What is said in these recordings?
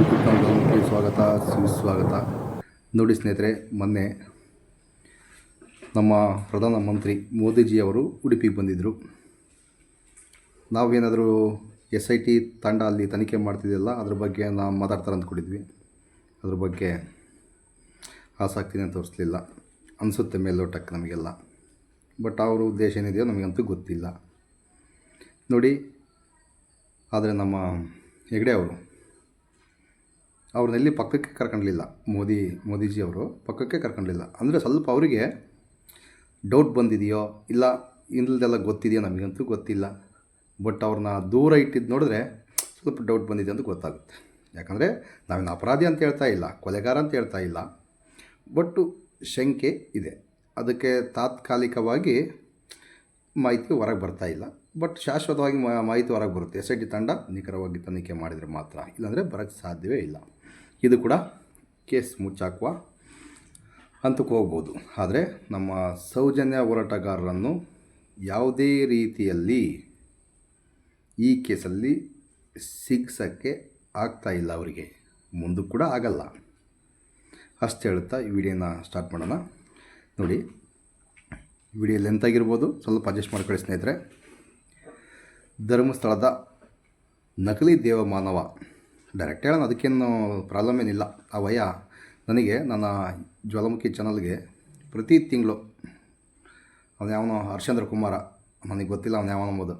YouTube ಸ್ವಾಗತ, ಸುಸ್ವಾಗತ. ನೋಡಿ ಸ್ನೇಹಿತರೆ, ಮೊನ್ನೆ ನಮ್ಮ ಪ್ರಧಾನಮಂತ್ರಿ ಮೋದಿಜಿಯವರು ಉಡುಪಿಗೆ ಬಂದಿದ್ದರು ನಾವೇನಾದರೂ ಎಸ್ ಐ ಟಿ ತಂಡ ಅಲ್ಲಿ ತನಿಖೆ ಮಾಡ್ತಿದ್ದೆಲ್ಲ ಅದ್ರ ಬಗ್ಗೆ ನಾವು ಮಾತಾಡ್ತಾರೆ ಅಂದ್ಕೊಂಡಿದ್ವಿ ಅದ್ರ ಬಗ್ಗೆ ಆಸಕ್ತಿನೇ ತೋರಿಸಲಿಲ್ಲ. ಅನಿಸುತ್ತೆ ಮೇಲೋಟಕ್ಕೆ ನಮಗೆಲ್ಲ. ಬಟ್ ಅವರ ಉದ್ದೇಶ ಏನಿದೆಯೋ ನಮಗಂತೂ ಗೊತ್ತಿಲ್ಲ. ನೋಡಿ, ಆದರೆ ನಮ್ಮ ಹೆಗಡೆ ಅವರು ಅವ್ರನ್ನೆಲ್ಲಿ ಪಕ್ಕಕ್ಕೆ ಕರ್ಕೊಂಡಿಲ್ಲ ಮೋದಿ ಮೋದಿಜಿ ಅವರು ಪಕ್ಕಕ್ಕೆ ಕರ್ಕೊಂಡಿಲ್ಲ ಅಂದರೆ ಸ್ವಲ್ಪ ಅವರಿಗೆ ಡೌಟ್ ಬಂದಿದೆಯೋ, ಇಲ್ಲ ಇಲ್ಲದೆಲ್ಲ ಗೊತ್ತಿದೆಯೋ ನಮಗಂತೂ ಗೊತ್ತಿಲ್ಲ. ಬಟ್ ಅವ್ರನ್ನ ದೂರ ಇಟ್ಟಿದ್ದು ನೋಡಿದ್ರೆ ಸ್ವಲ್ಪ ಡೌಟ್ ಬಂದಿದೆ ಅಂತ ಗೊತ್ತಾಗುತ್ತೆ. ಯಾಕಂದರೆ ನಾವೇನು ಅಪರಾಧಿ ಅಂತ ಹೇಳ್ತಾ ಇಲ್ಲ, ಕೊಲೆಗಾರ ಅಂತ ಹೇಳ್ತಾ ಇಲ್ಲ. ಬಟ್ಟು ಶಂಕೆ ಇದೆ. ಅದಕ್ಕೆ ತಾತ್ಕಾಲಿಕವಾಗಿ ಮಾಹಿತಿ ಹೊರಗೆ ಬರ್ತಾ ಇಲ್ಲ. ಬಟ್ ಶಾಶ್ವತವಾಗಿ ಮಾಹಿತಿ ಹೊರಗೆ ಬರುತ್ತೆ. ಎಸ್ ಐ ಟಿ ತಂಡ ನಿಖರವಾಗಿ ತನಿಖೆ ಮಾಡಿದರೆ ಮಾತ್ರ. ಇಲ್ಲಾಂದರೆ ಬರೋಕ್ಕೆ ಸಾಧ್ಯವೇ ಇಲ್ಲ. ಇದು ಕೂಡ ಕೇಸ್ ಮುಚ್ಚಾಕುವ. ಹಂತಕ್ಕೆ ಹೋಗ್ಬೋದು. ಆದರೆ ನಮ್ಮ ಸೌಜನ್ಯ ಹೋರಾಟಗಾರರನ್ನು ಯಾವುದೇ ರೀತಿಯಲ್ಲಿ ಈ ಕೇಸಲ್ಲಿ ಸಿಗ್ಸೋಕ್ಕೆ ಇಲ್ಲ ಅವರಿಗೆ. ಮುಂದೂ ಕೂಡ ಆಗಲ್ಲ. ಅಷ್ಟು ಹೇಳುತ್ತಾ ಈ ವಿಡಿಯೋನ ಸ್ಟಾರ್ಟ್ ಮಾಡೋಣ. ನೋಡಿ, ವಿಡಿಯೋ ಲೆಂತ್ ಆಗಿರ್ಬೋದು, ಸ್ವಲ್ಪ ಅಡ್ಜಸ್ಟ್ ಮಾಡ್ಕೊಳ್ಳಿ ಸ್ನೇಹಿತರೆ ಧರ್ಮಸ್ಥಳದ ನಕಲಿ ದೇವಮಾನವ ಡೈರೆಕ್ಟ್ ಹೇಳೋಣ, ಅದಕ್ಕೇನು ಪ್ರಾಬ್ಲಮ್ ಏನಿಲ್ಲ. ಆ ವಯ ನನಗೆ ನನ್ನ ಜ್ವಾಲಾಮುಖಿ ಚಾನಲ್ಗೆ ಪ್ರತಿ ತಿಂಗಳು ಅವನು ಯಾವನೋ ಹರ್ಷೇಂದ್ರ ಕುಮಾರ, ನನಗೆ ಗೊತ್ತಿಲ್ಲ ಅವನು ಯಾವ ಅಂಬೋದು.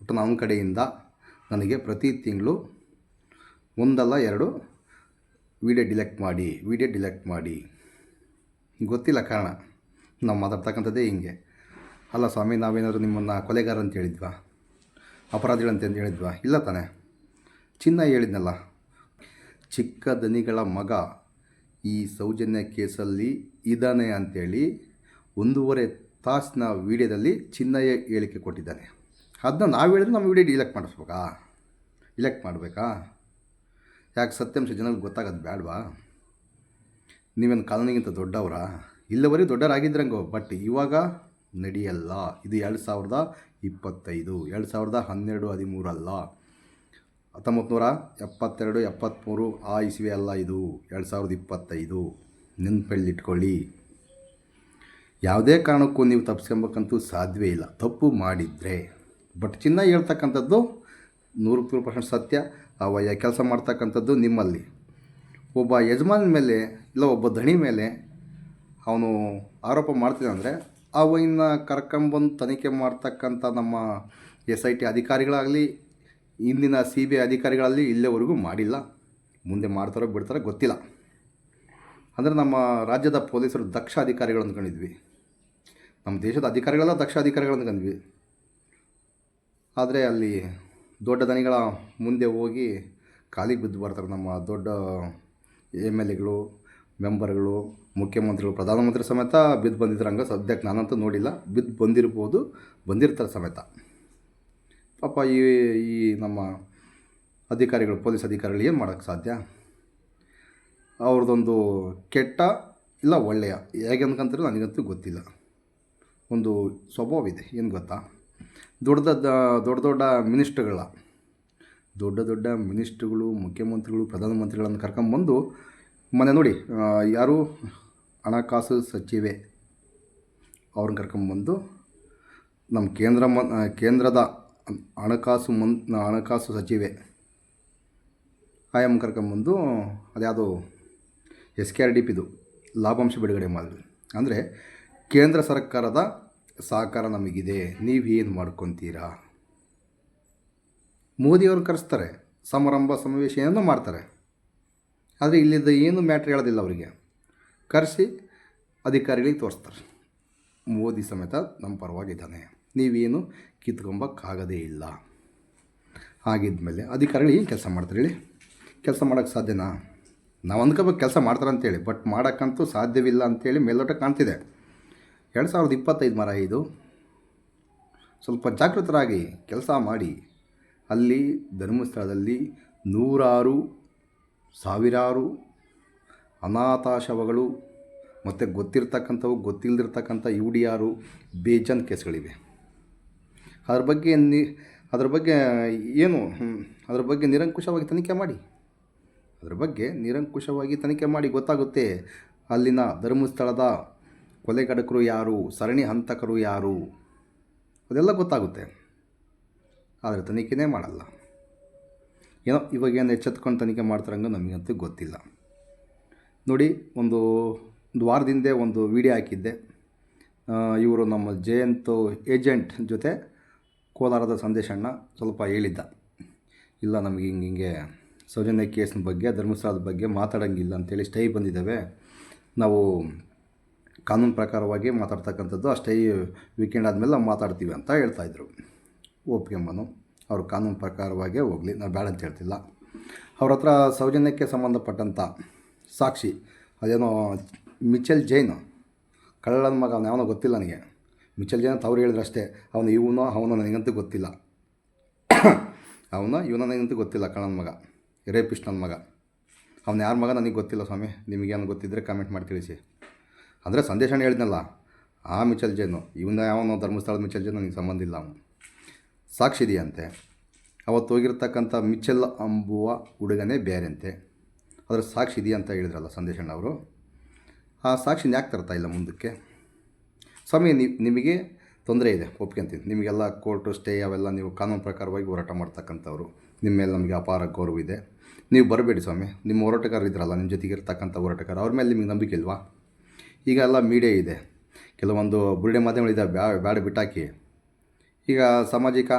ಒಟ್ಟು ನನ್ನ ಕಡೆಯಿಂದ ನನಗೆ ಪ್ರತಿ ತಿಂಗಳು ಒಂದಲ್ಲ ಎರಡು ವಿಡಿಯೋ ಡಿಲೆಕ್ಟ್ ಮಾಡಿ ವಿಡಿಯೋ ಡಿಲೆಕ್ಟ್ ಮಾಡಿ. ಗೊತ್ತಿಲ್ಲ ಕಾರಣ, ನಾವು ಮಾತಾಡ್ತಕ್ಕಂಥದ್ದೇ ಹಿಂಗೆ. ಅಲ್ಲ ಸ್ವಾಮಿ, ನಾವೇನಾದರೂ ನಿಮ್ಮನ್ನು ಕೊಲೆಗಾರ ಅಂತ ಹೇಳಿದ್ವಾ? ಅಪರಾಧಿಗಳಂತೆ ಅಂತ ಹೇಳಿದ್ವಾ? ಇಲ್ಲ ತಾನೇ? ಚಿನ್ನ ಹೇಳಿದ್ನಲ್ಲ. ಚಿಕ್ಕ ದನಿಗಳ ಮಗ ಈ ಸೌಜನ್ಯ ಕೇಸಲ್ಲಿ ಇದ್ದಾನೆ ಅಂಥೇಳಿ ಒಂದೂವರೆ ತಾಸಿನ ವೀಡಿಯೋದಲ್ಲಿ ಚಿನ್ನಯ್ಯ ಹೇಳಿಕೆ ಕೊಟ್ಟಿದ್ದಾನೆ. ಅದನ್ನ ನಾವು ಹೇಳಿದ್ರೆ ನಮ್ಮ ವಿಡಿಯೋ ಇಲೆಕ್ಟ್ ಮಾಡಿಸ್ಬೇಕಾ? ಇಲೆಕ್ಟ್ ಮಾಡಬೇಕಾ? ಯಾಕೆ ಸತ್ಯಾಂಶ ಜನಕ್ಕೆ ಗೊತ್ತಾಗೋದು ಬೇಡವಾ ನೀವೇನು ಕಾಲನಿಗಿಂತ ದೊಡ್ಡವರಾ? ಇಲ್ಲವರೆಗೆ ದೊಡ್ಡವರಾಗಿದ್ರಂಗೋ ಬಟ್ ಇವಾಗ ನಡೆಯಲ್ಲ. ಇದು ಎರಡು ಸಾವಿರದ ಇಪ್ಪತ್ತೈದು, ಎರಡು ಸಾವಿರದ ಹನ್ನೆರಡು, ಹದಿಮೂರಲ್ಲ. ಹತ್ತೊಂಬತ್ತು ನೂರ ಎಪ್ಪತ್ತೆರಡು, ಎಪ್ಪತ್ತ್ಮೂರು ಆ ಇಸ್ವಿ ಅಲ್ಲ ಇದು. ಎರಡು ಸಾವಿರದ ಇಪ್ಪತ್ತೈದು. ನೆನಪಲ್ಲಿಟ್ಕೊಳ್ಳಿ ಯಾವುದೇ ಕಾರಣಕ್ಕೂ ನೀವು ತಪ್ಪಿಸ್ಕೊಬೇಕಂತೂ ಸಾಧ್ಯವೇ ಇಲ್ಲ. ತಪ್ಪು ಮಾಡಿದರೆ. ಬಟ್ ಚಿನ್ನ ಹೇಳ್ತಕ್ಕಂಥದ್ದು ನೂರಕ್ಕೆ ನೂರು ಪರ್ಸೆಂಟ್ ಸತ್ಯ. ಅವಯ್ಯ ಕೆಲಸ ಮಾಡ್ತಕ್ಕಂಥದ್ದು ನಿಮ್ಮಲ್ಲಿ. ಒಬ್ಬ ಯಜಮಾನ ಮೇಲೆ ಇಲ್ಲ, ಒಬ್ಬ ದಣಿ ಮೇಲೆ ಅವನು ಆರೋಪ ಮಾಡ್ತಿದ್ದ ಅಂದರೆ ಅವನ್ನ ಕರ್ಕೊಂಬಂದು ತನಿಖೆ ಮಾಡ್ತಕ್ಕಂಥ ನಮ್ಮ ಎಸ್ ಐ ಟಿ ಅಧಿಕಾರಿಗಳಾಗಲಿ ಇಂದಿನ ಸಿ ಬಿ ಐ ಅಧಿಕಾರಿಗಳಲ್ಲಿ ಇಲ್ಲಿವರೆಗೂ ಮಾಡಿಲ್ಲ. ಮುಂದೆ ಮಾಡ್ತಾರೋ ಬಿಡ್ತಾರೋ ಗೊತ್ತಿಲ್ಲ. ಅಂದರೆ ನಮ್ಮ ರಾಜ್ಯದ ಪೊಲೀಸರು ದಕ್ಷ ಅಧಿಕಾರಿಗಳು ಅಂದ್ಕೊಂಡಿದ್ವಿ. ನಮ್ಮ ದೇಶದ ಅಧಿಕಾರಿಗಳೆಲ್ಲ, ದಕ್ಷ ಅಧಿಕಾರಿಗಳು ಅಂದ್ಕೊಂಡ್ವಿ ಆದರೆ ಅಲ್ಲಿ ದೊಡ್ಡ ದನಿಗಳ ಮುಂದೆ ಹೋಗಿ ಕಾಲಿಗೆ ಬಿದ್ದು ಬರ್ತಾರೆ ನಮ್ಮ ದೊಡ್ಡ ಎಂ ಎಲ್ ಎಗಳು, ಮೆಂಬರ್ಗಳು, ಮುಖ್ಯಮಂತ್ರಿಗಳು, ಪ್ರಧಾನಮಂತ್ರಿ ಸಮೇತ ಬಿದ್ದು ಬಂದಿದ್ರಂಗೆ ಸದ್ಯಕ್ಕೆ ನಾನಂತೂ ನೋಡಿಲ್ಲ. ಬಿದ್ದು ಬಂದಿರ್ಬೋದು, ಬಂದಿರ್ತಾರೆ ಸಮೇತ. ಪಾಪ ಈ ಈ ನಮ್ಮ ಅಧಿಕಾರಿಗಳು, ಪೊಲೀಸ್ ಅಧಿಕಾರಿಗಳು ಏನು ಮಾಡೋಕ್ಕೆ ಸಾಧ್ಯ? ಅವ್ರದ್ದೊಂದು ಕೆಟ್ಟ ಇಲ್ಲ ಒಳ್ಳೆಯ? ಹೇಗೆ ಅನ್ಕೊಂತಾರೆ ನನಗಂತೂ ಗೊತ್ತಿಲ್ಲ. ಒಂದು ಸ್ವಭಾವ ಇದೆ ಏನು ಗೊತ್ತಾ? ದೊಡ್ಡ ದೊಡ್ಡ ದೊಡ್ಡ ಮಿನಿಸ್ಟ್ರುಗಳ, ದೊಡ್ಡ ದೊಡ್ಡ ಮಿನಿಸ್ಟ್ರುಗಳು, ಮುಖ್ಯಮಂತ್ರಿಗಳು, ಪ್ರಧಾನಮಂತ್ರಿಗಳನ್ನು ಕರ್ಕೊಂಬಂದು ಮನೆ ನೋಡಿ ಯಾರು? ಹಣಕಾಸು ಸಚಿವೆ. ಅವ್ರನ್ನ ಕರ್ಕೊಂಬಂದು ನಮ್ಮ ಕೇಂದ್ರ ಮ ಕೇಂದ್ರದ ಹಣಕಾಸು ಮನ್, ಹಣಕಾಸು ಸಚಿವೆ. ಆಯಾಮ್ ಕರ್ಕೊಂಬಂದು ಅದ್ಯಾವುದು ಎಸ್ ಕೆ ಆರ್ ಡಿ ಪಿದು ಲಾಭಾಂಶ ಬಿಡುಗಡೆ ಮಾಡಿದ್ವಿ ಅಂದರೆ ಕೇಂದ್ರ ಸರ್ಕಾರದ ಸಹಕಾರ ನಮಗಿದೆ ನೀವೇನು ಮಾಡ್ಕೊತೀರಾ? ಮೋದಿಯವರು ಕರೆಸ್ತಾರೆ, ಸಮಾರಂಭ ಸಮಾವೇಶ ಏನೋ ಮಾಡ್ತಾರೆ. ಆದರೆ ಇಲ್ಲಿದ್ದ ಏನು ಮ್ಯಾಟ್ರ್ ಹೇಳೋದಿಲ್ಲ ಅವರಿಗೆ. ಕರೆಸಿ ಅಧಿಕಾರಿಗಳಿಗೆ ತೋರಿಸ್ತಾರೆ. ಮೋದಿ ಸಮೇತ ನಮ್ಮ ಪರವಾಗಿದ್ದಾನೆ. ನೀವೇನು ಕಿತ್ಕೊಂಬಕ್ಕಾಗದೇ ಇಲ್ಲ. ಆಗಿದ್ಮೇಲೆ ಅಧಿಕಾರಿಗಳು ಏನು ಕೆಲಸ ಮಾಡ್ತಾರೆ ಹೇಳಿ? ಕೆಲಸ ಮಾಡೋಕ್ಕೆ ಸಾಧ್ಯನಾ? ನಾವು ಅಂದ್ಕೋಬೇಕು ಕೆಲಸ ಮಾಡ್ತಾರೆ ಅಂತೇಳಿ ಬಟ್ ಮಾಡೋಕ್ಕಂತೂ ಸಾಧ್ಯವಿಲ್ಲ ಅಂತೇಳಿ ಮೇಲೋಟ ಕಾಣ್ತಿದೆ. ಎರಡು ಸಾವಿರದ ಇಪ್ಪತ್ತೈದು ಮರ ಇದು. ಸ್ವಲ್ಪ ಜಾಗೃತರಾಗಿ ಕೆಲಸ ಮಾಡಿ, ಅಲ್ಲಿ ಧರ್ಮಸ್ಥಳದಲ್ಲಿ ನೂರಾರು, ಸಾವಿರಾರು ಅನಾಥಾಶವಗಳು ಮತ್ತು ಗೊತ್ತಿರ್ತಕ್ಕಂಥವು ಗೊತ್ತಿಲ್ಲದಿರ್ತಕ್ಕಂಥ ಯು ಡಿ ಆರು ಬೇಜಾನ್ ಕೇಸ್ಗಳಿವೆ. ಅದ್ರ ಬಗ್ಗೆ ನಿ, ಅದ್ರ ಬಗ್ಗೆ ಏನು ಅದ್ರ ಬಗ್ಗೆ ನಿರಂಕುಶವಾಗಿ ತನಿಖೆ ಮಾಡಿ. ಅದ್ರ ಬಗ್ಗೆ ನಿರಂಕುಶವಾಗಿ ತನಿಖೆ ಮಾಡಿ ಗೊತ್ತಾಗುತ್ತೆ. ಅಲ್ಲಿನ ಧರ್ಮಸ್ಥಳದ ಕೊಲೆಗಡಕರು ಯಾರು, ಸರಣಿ ಹಂತಕರು ಯಾರು, ಅದೆಲ್ಲ ಗೊತ್ತಾಗುತ್ತೆ. ಆದರೆ ತನಿಖೆನೇ ಮಾಡಲ್ಲ. ಏನೋ ಇವಾಗ ಏನು ಎಚ್ಚೆತ್ಕೊಂಡು ತನಿಖೆ ಮಾಡ್ತಾರಂಗ ನಮಗಂತೂ ಗೊತ್ತಿಲ್ಲ. ನೋಡಿ, ಒಂದು ಒಂದು ವಾರದಿಂದ ಒಂದು ವಿಡಿಯೋ ಹಾಕಿದ್ದೆ. ಇವರು ನಮ್ಮ ಜಯಂತ್ ಏಜೆಂಟ್ ಜೊತೆ ಕೋಲಾರದ ಸಂದೇಶಣ್ಣ ಸ್ವಲ್ಪ ಹೇಳಿದ್ದ. ಇಲ್ಲ, ನಮಗೆ ಹಿಂಗೆ ಹಿಂಗೆ ಸೌಜನ್ಯ ಕೇಸ್ನ ಬಗ್ಗೆ, ಧರ್ಮಸ್ಥಳದ ಬಗ್ಗೆ ಮಾತಾಡೋಂಗಿಲ್ಲ ಅಂತೇಳಿ ಸ್ಟೈ ಬಂದಿದ್ದಾವೆ. ನಾವು ಕಾನೂನು ಪ್ರಕಾರವಾಗಿ ಮಾತಾಡ್ತಕ್ಕಂಥದ್ದು ಆ ಸ್ಟೈ ವೀಕೆಂಡ್ ಆದಮೇಲೆ ನಾವು ಮಾತಾಡ್ತೀವಿ ಅಂತ ಹೇಳ್ತಾಯಿದ್ರು ಒಪ್ಕೊಂಬನು ಅವರು ಕಾನೂನು ಪ್ರಕಾರವಾಗೇ ಹೋಗಲಿ, ನಾವು ಬೇಡ ಅಂತ ಹೇಳ್ತಿಲ್ಲ. ಅವ್ರ ಹತ್ರ ಸೌಜನ್ಯಕ್ಕೆ ಸಂಬಂಧಪಟ್ಟಂಥ ಸಾಕ್ಷಿ, ಅದೇನೋ ಮಿಚೆಲ್ ಜೈನ್, ಕಳ್ಳನ ಮಗ ಅವನು ಯಾವನೋ ಗೊತ್ತಿಲ್ಲ ನನಗೆ. ಮಿಚೆಲ್ ಜನ ತವ್ರು ಹೇಳಿದ್ರು ಅಷ್ಟೇ, ಅವನು ಇವನೋ ಅವನೋ ನನಗಂತೂ ಗೊತ್ತಿಲ್ಲ. ಅವನ ಇವನ ನನಗಂತೂ ಗೊತ್ತಿಲ್ಲ ಕಣ್ಣನ ಮಗ, ರೇಪಿಸ್ಟ್ ನನ್ನ ಮಗ. ಅವ್ನು ಯಾರ ಮಗ ನನಗೆ ಗೊತ್ತಿಲ್ಲ ಸ್ವಾಮಿ ನಿಮಗೇನು ಗೊತ್ತಿದ್ದರೆ ಕಾಮೆಂಟ್ ಮಾಡಿ ತಿಳಿಸಿ. ಅಂದರೆ ಸಂದೇಶನ ಹೇಳಿದ್ನಲ್ಲ, ಆ ಮಿಚಲ್ ಜೇನು, ಇವನ ಯಾವನೋ ಧರ್ಮಸ್ಥಳದ ಮಿಚಲ್ ಜೇನು ನನಗೆ ಸಂಬಂಧ ಇಲ್ಲ ಅವನು. ಸಾಕ್ಷಿ ಇದೆಯಂತೆ. ಅವತ್ತು ಹೋಗಿರ್ತಕ್ಕಂಥ ಮಿಚಲ್ ಅಂಬುವ ಹುಡುಗನೇ ಬೇರೆಂತೆ. ಅದರ ಸಾಕ್ಷಿ ಇದೆಯಂತ ಹೇಳಿದ್ರಲ್ಲ ಸಂದೇಶಣ್ಣ ಅವರು. ಆ ಸಾಕ್ಷಿನ ಯಾಕೆ ತರ್ತಾ ಇಲ್ಲ ಮುಂದಕ್ಕೆ? ಸ್ವಾಮಿ ನೀವು ನಿಮಗೆ ತೊಂದರೆ ಇದೆ ಒಪ್ಕೊಂತೀನಿ ನಿಮಗೆಲ್ಲ ಕೋರ್ಟು ಸ್ಟೇ ಅವೆಲ್ಲ ನೀವು ಕಾನೂನು ಪ್ರಕಾರವಾಗಿ ಹೋರಾಟ ಮಾಡ್ತಕ್ಕಂಥವ್ರು. ನಿಮ್ಮ ಮೇಲೆ ನಮಗೆ ಅಪಾರ ಗೌರವ ಇದೆ. ನೀವು ಬರಬೇಡಿ ಸ್ವಾಮಿ. ನಿಮ್ಮ ಹೋರಾಟಗಾರರು ಇದ್ರಲ್ಲ, ನಿಮ್ಮ ಜೊತೆಗೆ ಇರ್ತಕ್ಕಂಥ ಹೋರಾಟಗಾರ ಅವ್ರ ಮೇಲೆ ನಿಮಗೆ ನಂಬಿಕೆ ಇಲ್ವಾ? ಈಗ ಎಲ್ಲ ಮೀಡಿಯಾ ಇದೆ. ಕೆಲವೊಂದು ಬುರುಡೆ ಮಾಧ್ಯಮಗಳಿದ್ದಾವೆ ಬ್ಯಾ, ಬ್ಯಾಡ ಬಿಟ್ಟಾಕಿ. ಈಗ ಸಾಮಾಜಿಕ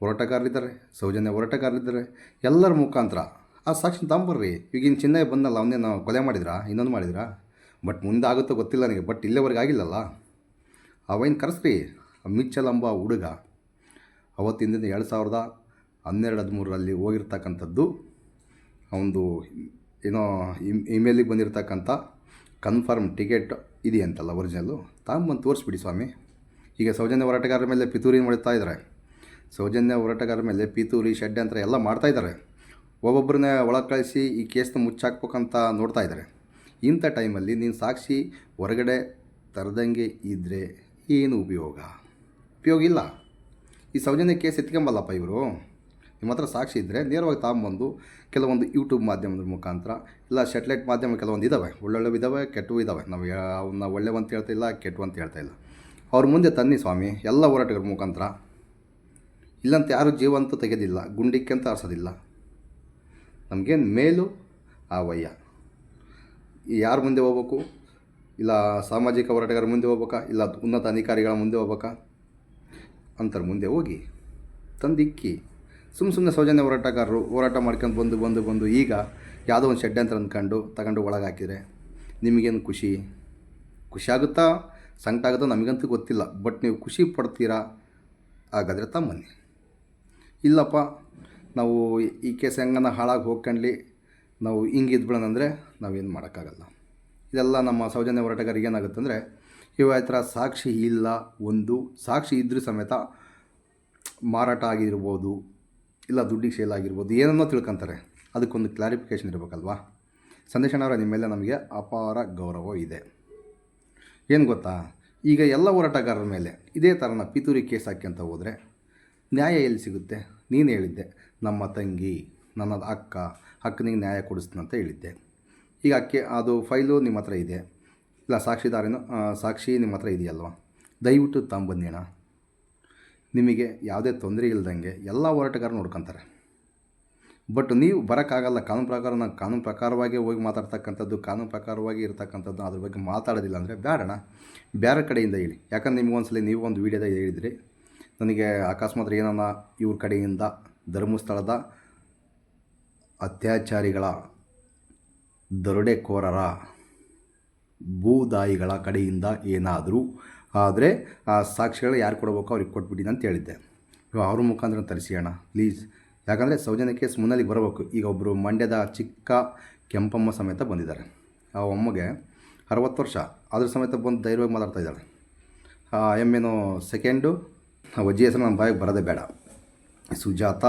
ಹೋರಾಟಗಾರರಿದ್ದಾರೆ ಸೌಜನ್ಯ ಹೋರಾಟಗಾರರಿದ್ದಾರೆ ಎಲ್ಲರ ಮುಖಾಂತರ, ಆ ಸಾಕ್ಷಿ ತಗೊಂಬರ್ರಿ ಈಗಿನ ಚಿನ್ನ ಬಂದಲ್ಲ ಅವನ್ನೇನು ಕೊಲೆ ಮಾಡಿದ್ರಾ, ಇನ್ನೊಂದು ಮಾಡಿದ್ರಾ? ಬಟ್ ಮುಂದೆ ಆಗುತ್ತೋ ಗೊತ್ತಿಲ್ಲ ನನಗೆ, ಬಟ್ ಇಲ್ಲಿವರೆಗೆ ಆಗಿಲ್ಲಲ್ಲ? ಅವೇನು ಕರೆಸ್ರಿ? ಮಿಚ್ಚಲ್ ಎಂಬ ಹುಡುಗ. ಅವತ್ತಿನ ದಿನ ಎರಡು ಸಾವಿರದ ಹನ್ನೆರಡು ಹದಿಮೂರರಲ್ಲಿ ಹೋಗಿರ್ತಕ್ಕಂಥದ್ದು. ಒಂದು ಏನೋ ಇಮ್, ಇಮೇಲಿಗೆ ಬಂದಿರತಕ್ಕಂಥ ಕನ್ಫರ್ಮ್ ಟಿಕೆಟ್ ಇದೆಯಂತಲ್ಲ ಒರಿಜಿನಲ್ಲು ತಾಂಬಂದು ತೋರಿಸ್ಬಿಡಿ ಸ್ವಾಮಿ. ಈಗ ಸೌಜನ್ಯ ಹೋರಾಟಗಾರರ ಮೇಲೆ ಪಿತೂರಿ ಮಾಡ್ತಾ ಇದ್ದಾರೆ ಸೌಜನ್ಯ ಹೋರಾಟಗಾರರ ಮೇಲೆ ಪಿತೂರಿ ಅಂತ ಎಲ್ಲ ಮಾಡ್ತಾ ಇದ್ದಾರೆ ಒಬ್ಬೊಬ್ಬರನ್ನ ಒಳಗೆ ಕಳಿಸಿ ಈ ಕೇಸ್ನ ಮುಚ್ಚಾಕ್ಬೇಕಂತ ನೋಡ್ತಾ ಇದ್ದಾರೆ ಇಂಥ ಟೈಮಲ್ಲಿ ನೀನು ಸಾಕ್ಷಿ ಹೊರಗಡೆ ತರದಂಗೆ ಇದ್ದರೆ ಏನು ಉಪಯೋಗ? ಉಪಯೋಗ ಇಲ್ಲ. ಈ ಸೌಜನ್ಯ ಕೇಸ್ ಎತ್ಕೊಂಬಲ್ಲಪ್ಪ ಇವರು. ನಿಮ್ಮ ಹತ್ರ ಸಾಕ್ಷಿ ಇದ್ದರೆ ನೇರವಾಗಿ ತಗೊಂಬಂದು ಕೆಲವೊಂದು ಯೂಟ್ಯೂಬ್ ಮಾಧ್ಯಮದ ಮುಖಾಂತರ ಇಲ್ಲ ಸೆಟ್ಲೈಟ್ ಮಾಧ್ಯಮ ಕೆಲವೊಂದು ಇದ್ದಾವೆ ಒಳ್ಳೊಳ್ಳೆ ಇದ್ದಾವೆ ಕೆಟ್ಟವು ಇದ್ದಾವೆ ನಾವು ಅವನ್ನ ಒಳ್ಳೆವು ಅಂತ ಹೇಳ್ತಾ ಇಲ್ಲ, ಕೆಟ್ಟವು ಅಂತ ಹೇಳ್ತಾ ಇಲ್ಲ. ಅವ್ರ ಮುಂದೆ ತನ್ನಿ ಸ್ವಾಮಿ, ಎಲ್ಲ ಹೋರಾಟಗಳ ಮುಖಾಂತರ. ಇಲ್ಲಂತ ಯಾರು ಜೀವ ಅಂತೂ ತೆಗೆದಿಲ್ಲ, ಗುಂಡಿಕ್ಕೆ ಅಂತ ಆರಿಸೋದಿಲ್ಲ. ನಮಗೇನು ಮೇಲು ಆ ವಯ್ಯ. ಯಾರ ಮುಂದೆ ಹೋಗ್ಬೇಕು? ಇಲ್ಲ ಸಾಮಾಜಿಕ ಹೋರಾಟಗಾರ ಮುಂದೆ ಹೋಗ್ಬೇಕಾ? ಇಲ್ಲ ಉನ್ನತ ಅಧಿಕಾರಿಗಳ ಮುಂದೆ ಹೋಗ್ಬೇಕಾ? ಅಂತಾರೆ ಮುಂದೆ ಹೋಗಿ ತಂದಿಕ್ಕಿ ಸುಮ್ಮ ಸುಮ್ಮನೆ ಸೌಜನ್ಯ ಹೋರಾಟಗಾರರು ಹೋರಾಟ ಮಾಡ್ಕೊಂಡು ಬಂದು ಬಂದು ಬಂದು ಈಗ ಯಾವುದೋ ಒಂದು ಅಂತ ಅಂದ್ಕೊಂಡು ತಗೊಂಡು ಒಳಗೆ ಹಾಕಿದರೆ ನಿಮಗೇನು ಖುಷಿ? ಖುಷಿಯಾಗುತ್ತಾ ಸಂಕಟ ಆಗುತ್ತೋ? ನಮಗಂತೂ ಗೊತ್ತಿಲ್ಲ. ಬಟ್ ನೀವು ಖುಷಿ ಪಡ್ತೀರಾ? ಹಾಗಾದರೆ ತಮ್ಮನ್ನಿ ಇಲ್ಲಪ್ಪ, ನಾವು ಈ ಕೇಸ್ ಹೆಂಗನ ಹಾಳಾಗಿ ಹೋಗ್ಕೊಂಡ್ಲಿ ನಾವು ಹಿಂಗೆ ಇದ್ಬಿಡೋಣಂದರೆ ನಾವೇನು ಮಾಡೋಕ್ಕಾಗಲ್ಲ. ಇದೆಲ್ಲ ನಮ್ಮ ಸೌಜನ್ಯ ಹೋರಾಟಗಾರಿಗೆ ಏನಾಗುತ್ತೆ ಅಂದರೆ, ಇವ ಥರ ಸಾಕ್ಷಿ ಇಲ್ಲ, ಒಂದು ಸಾಕ್ಷಿ ಇದ್ದರೂ ಸಮೇತ ಮಾರಾಟ ಆಗಿರ್ಬೋದು, ಇಲ್ಲ ದುಡ್ಡಿಗೆ ಸೇಲ್ ಆಗಿರ್ಬೋದು, ಏನನ್ನೋ ತಿಳ್ಕೊತಾರೆ. ಅದಕ್ಕೊಂದು ಕ್ಲಾರಿಫಿಕೇಷನ್ ಇರಬೇಕಲ್ವಾ? ಸಂದೇಶನವರ ನಿಮ್ಮ ಮೇಲೆ ನಮಗೆ ಅಪಾರ ಗೌರವ ಇದೆ. ಏನು ಗೊತ್ತಾ? ಈಗ ಎಲ್ಲ ಹೋರಾಟಗಾರರ ಮೇಲೆ ಇದೇ ಥರನ ಪಿತೂರಿ ಕೇಸ್ ಹಾಕ್ಯಂತ ಹೋದರೆ ನ್ಯಾಯ ಎಲ್ಲಿ ಸಿಗುತ್ತೆ? ನೀನು ಹೇಳಿದ್ದೆ, ನಮ್ಮ ತಂಗಿ ನನ್ನ ಅಕ್ಕ ಅಕ್ಕನಿಗೆ ನ್ಯಾಯ ಕೊಡಿಸ್ತೀನಂತ ಹೇಳಿದ್ದೆ. ಈಗ ಅಕ್ಕೆ ಅದು ಫೈಲು ನಿಮ್ಮ ಹತ್ರ ಇದೆ. ಇಲ್ಲ, ಸಾಕ್ಷಿದಾರನು ಸಾಕ್ಷಿ ನಿಮ್ಮ ಹತ್ರ ಇದೆಯಲ್ವ? ದಯವಿಟ್ಟು ತಗೊಂಬನ್ನಿ ಅಣ್ಣ ನಿಮಗೆ ಯಾವುದೇ ತೊಂದರೆ ಇಲ್ಲದಂಗೆ ಎಲ್ಲ ಹೋರಾಟಗಾರ ನೋಡ್ಕೊತಾರೆ. ಬಟ್ ನೀವು ಬರೋಕ್ಕಾಗಲ್ಲ. ಕಾನೂನು ಪ್ರಕಾರ ನಾನು ಕಾನೂನು ಪ್ರಕಾರವಾಗಿ ಹೋಗಿ ಮಾತಾಡ್ತಕ್ಕಂಥದ್ದು, ಕಾನೂನು ಪ್ರಕಾರವಾಗಿ ಇರ್ತಕ್ಕಂಥದ್ದು ಅದ್ರ ಬಗ್ಗೆ ಮಾತಾಡೋದಿಲ್ಲ ಅಂದರೆ ಬೇಡಣ ಬೇರೆ ಕಡೆಯಿಂದ ಹೇಳಿ ಯಾಕಂದ್ರೆ ನಿಮ್ಗೆ ಒಂದ್ಸಲ ನೀವು ಒಂದು ವೀಡಿಯೋದಾಗ ಹೇಳಿದ್ರಿ, ನನಗೆ ಅಕಸ್ಮಾತ್ ಏನನ್ನ ಇವ್ರ ಕಡೆಯಿಂದ ಧರ್ಮಸ್ಥಳದ ಅತ್ಯಾಚಾರಿಗಳ ದರೋಡೆಕೋರರ ಭೂದಾಯಿಗಳ ಕಡೆಯಿಂದ ಏನಾದರೂ ಆದರೆ ಆ ಸಾಕ್ಷಿಗಳು ಯಾರು ಕೊಡಬೇಕು ಅವ್ರಿಗೆ ಕೊಟ್ಬಿಡಿ ಅಂತ ಹೇಳಿದ್ದೆ. ಇವಾಗ ಅವ್ರ ಮುಖಾಂತರ ತರಿಸಿ ಅಣ್ಣ ಪ್ಲೀಸ್ ಯಾಕಂದರೆ ಸೌಜನ್ಯ ಕೇಸ್ ಮುನ್ನಲ್ಲಿಗೆ ಬರಬೇಕು. ಈಗ ಒಬ್ಬರು ಮಂಡ್ಯದ ಚಿಕ್ಕ ಕೆಂಪಮ್ಮ ಸಮೇತ ಬಂದಿದ್ದಾರೆ. ಆ ಅಮ್ಮಗೆ ಅರವತ್ತು ವರ್ಷ. ಅದ್ರ ಸಮೇತ ಬಂದು ಧೈರ್ಯವಾಗಿ ಮಾತಾಡ್ತಾ ಇದ್ದಾಳೆ. ಎಮ್ಮೇನು ಸೆಕೆಂಡು ಅಜ್ಜಿ ಹೆಸರು ನಮ್ಮ ಬಾಯಿಗೆ ಬರೋದೇ ಬೇಡ. ಸುಜಾತ